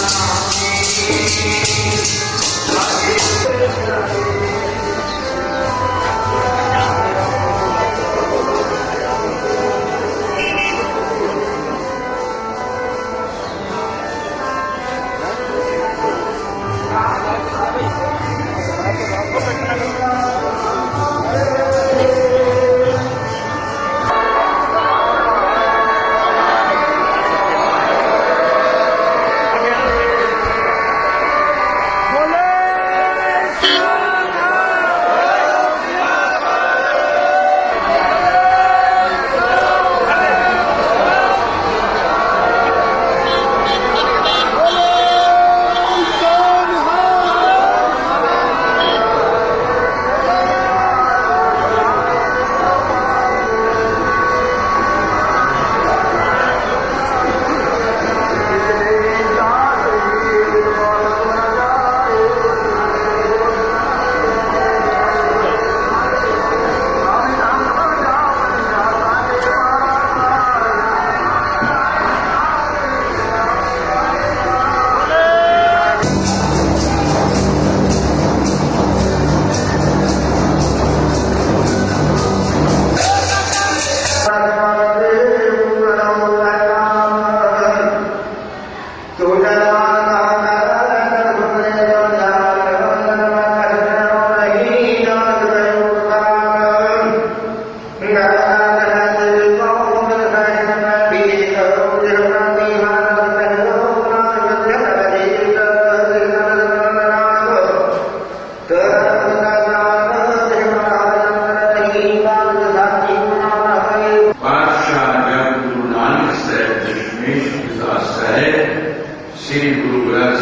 Thank you.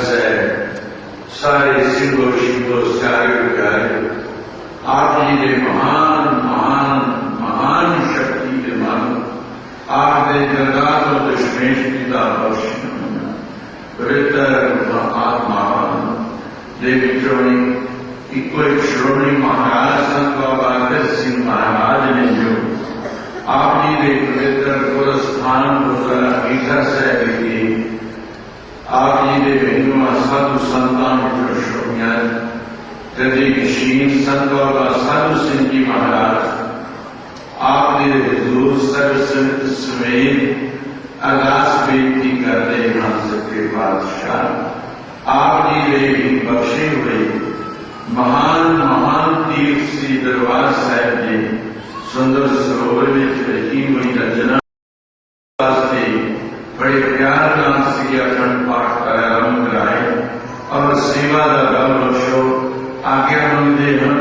سارے آپ بچارے نے مہان شکتی آپ بہتر مہاتما شروع مہاراج سن بابا سنگھ مہاراج نے جو آپ سان گراس سے سنت اور بابا سنگھ جی مہاراج آپ نے حضور سر سنت سمیت ارد بے کرے مان کے بادشاہ آپ نے بھی بخشے ہوئے مہان مہان تیر تی دربار صاحب جی سندر میں سرووری ہوئی رجم بڑے پیار نام سی اچن پاٹ پرارمب کرائے Hare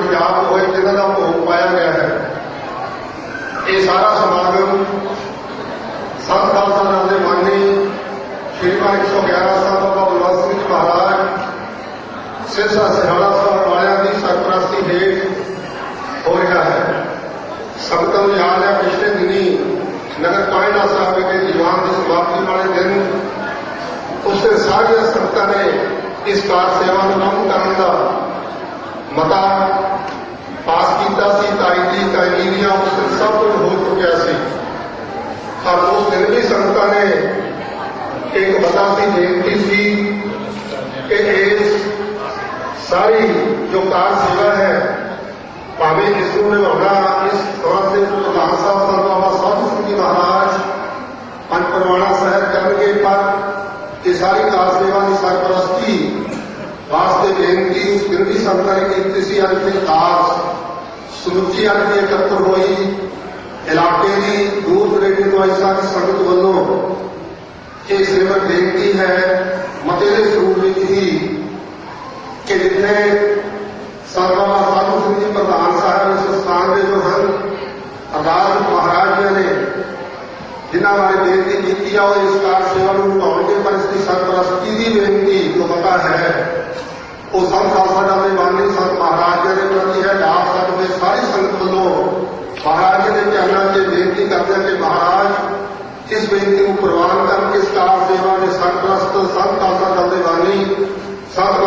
پنجاب کو ہوئے جہاں کا موگ پایا گیا ہے یہ سارا سماگم سات دس مانی شری مان ایک سو گیارہ سال بابا سنگھ مہاراج سرسا سہارا سال سیاح سا سرپرستی ہیٹ ہو رہا ہے سنگت یاد ہے پچھلے دینی نگر پائنا صاحب کے دیوان کی سماپتی والے دن اس سارے سنگان نے اس کار سیوا نمبر کرنے کا بابا ساحو جی مہاراج پرواڑا صاحب کر کے ساری کار سیوا کی سرپرستی بےنتی گرمی سنتا نے کی سمجھی آر کے ایکتر ہوئی علاقے کی دور ریڈیو تو ایسا سڑک والوں یہ صرف بےنتی ہے متعلق سرور ہی کہ جتنے سر بابا سادھو سنگھ جی پردھان صاحب اس استعمال کے جو ہیں ادال مہاراج جی نے جنہوں بارے بےنتی کی وہ اس کار سیوا نٹاؤ کے پر اس کی سرپرستی کی بےنتی جو پتا ہے وہ سب خالسا جاتے بانی سنت مہاراج جی نے پرتی ہے ڈاک سب کے ساری سنگت والوں ਮਹਾਰਾਜ ਦੇ ਚਰਨਾਂ 'ਚ ਬੇਨਤੀ ਕਰਦੇ ਹਾਂ ਕਿ ਮਹਾਰਾਜ ਇਸ ਬੇਨਤੀ ਨੂੰ ਪ੍ਰਵਾਨ ਕਰਕੇ ਸਤਾਰ ਸੇਵਾ ਦੇ ਸਰਪ੍ਰਸਤ ਸੰਤ ਆਸਾ ਦਲ ਦੇ ਬਾਨੀ ਸਤਿ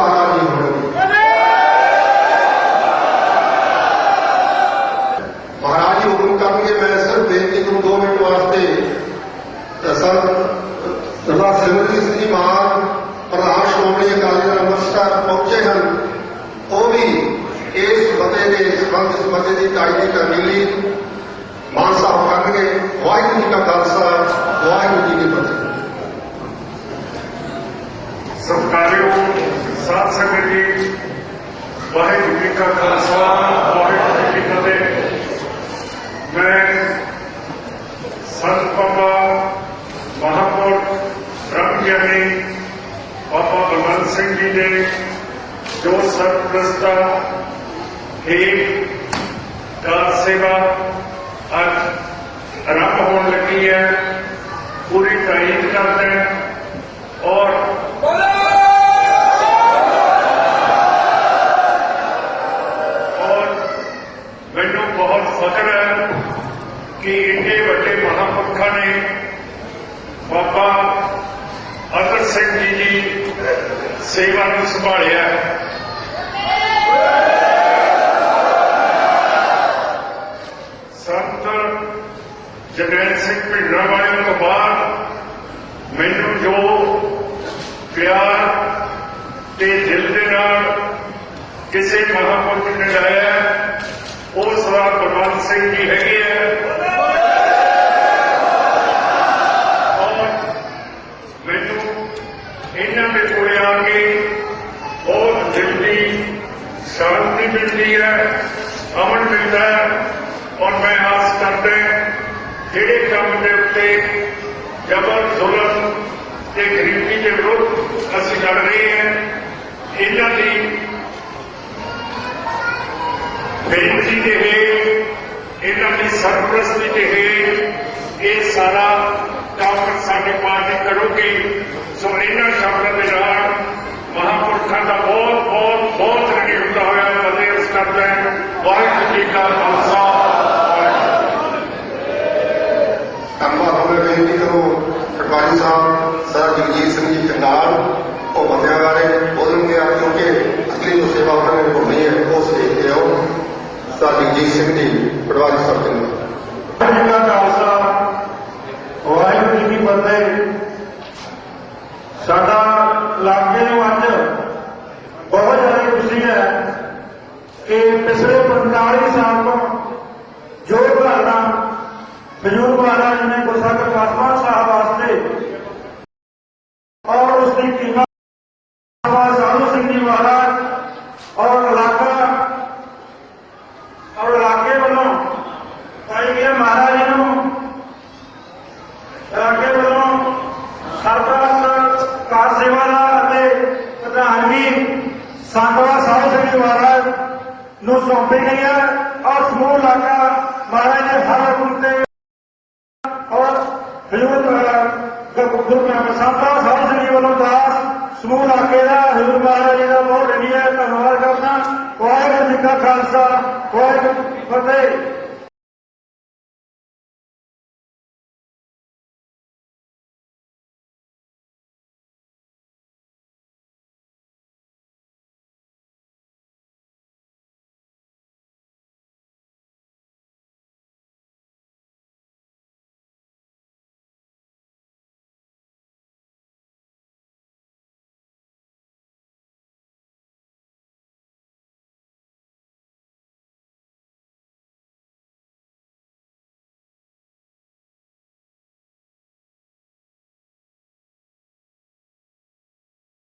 ہم اس مسجد کی تعلیم کر ملی صاحب کر کے واہ جی کا خالصہ واہ جی کی مسجد سات سکے جی واہ جی کا خالصہ واہ جی کی فتح میں سنت بابا مہاپور رم یعنی بابا بلوند سنگھ جی نے جو سرپرستہ ایک لگی ہے پوری تاریخ کرتا اور ہے کہ اٹھے وے مہا پا نے بابا اگل جی سیوا کو سنبھالیا ਜਗਨ ਸਿੰਘ ਭਿੰਡਰਾ ਵਾਲੇ ਤੋਂ ਬਾਅਦ ਮੈਨੂੰ ਜੋ ਪਿਆਰ ਤੇ ਦਿਲ ਦੇ ਨਾਲ ਕਿਸੇ ਮਹਾਂਪੁਰਖ ਨੇ ਲਾਇਆ ਉਹ ਸਰਦਾਰ ਪ੍ਰਵਾਨ ਸਿੰਘ ਜੀ ਹੈਗੇ ਆ جہے کام کے اتنے جبر زبر کے گریبی کے ورد اسی لڑ رہے ہیں یہاں کی بہنتی جیت یہاں کی سرپرستی دے یہ سارا کام سارے پارٹی کرو گی سو یہاں شبدوں کے ఈ సమితి ఇప్పటి వారికి సభ్యులు ਸਾਂਗਲਾ ਸਾਹਿਬ ਸ੍ਰੀ ਮਹਾਰਾਜ ਨੂੰ ਸੌਂਪੀ ਗਈ ਆ ਔਰ ਸਮੂਹ ਲਾਕਾ ਮਹਾਰਾਜ ਦੇ ਹਰ ਹੁਕਮ ਤੇ ਔਰ ਹਜ਼ੂਰ ਗੁਰੂ ਨਾਨਕ ਸਾਹਿਬ ਸਾਹਿਬ ਸ੍ਰੀ ਵੱਲੋਂ ਦਾਸ ਸਮੂਹ ਲਾਕੇ ਦਾ ਹਜ਼ੂਰ ਮਹਾਰਾਜ ਦਾ ਬਹੁਤ ਰਣੀਆ ਧੰਨਵਾਦ ਕਰਦਾ ਕੋਈ ਜੀ ਖਾਲਸਾ ਕੋਈ